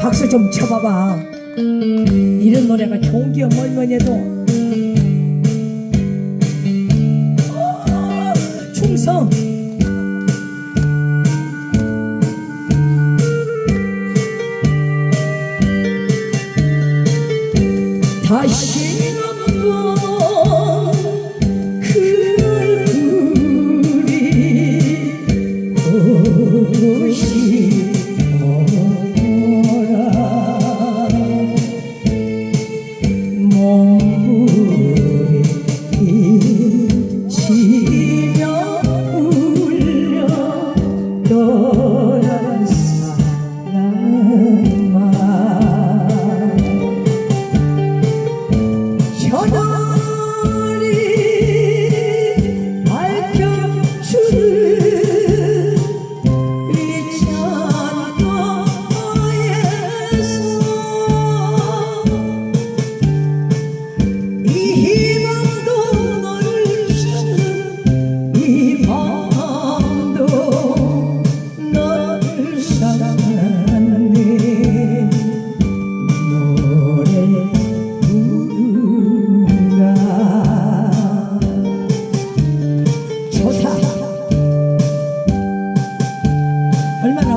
박수 좀 쳐봐봐. 이런 노래가 좋은 기억 멀면 해도 어, 충성. 다시 한번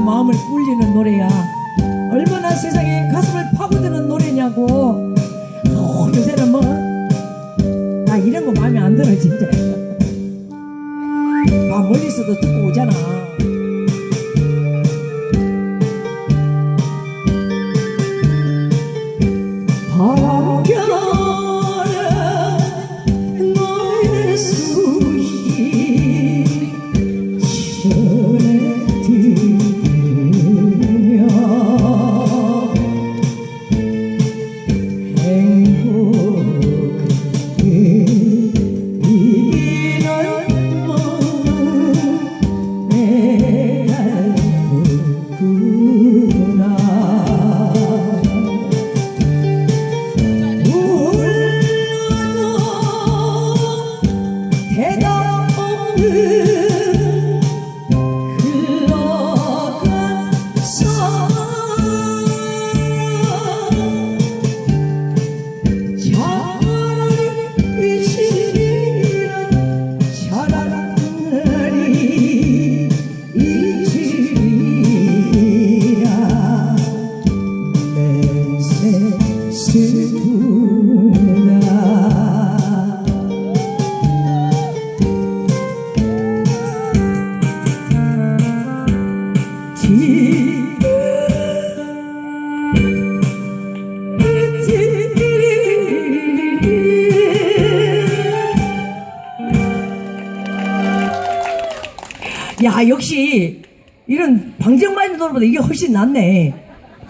마음을 울리는 노래야. 얼마나 세상에 가슴을 파고드는 노래냐고. 어, 요새는 뭐나 이런 거 마음에 안 들어 진짜. 아 멀리서도 듣고 오잖아 야 역시 이런 방정맞은 노래보다 이게 훨씬 낫네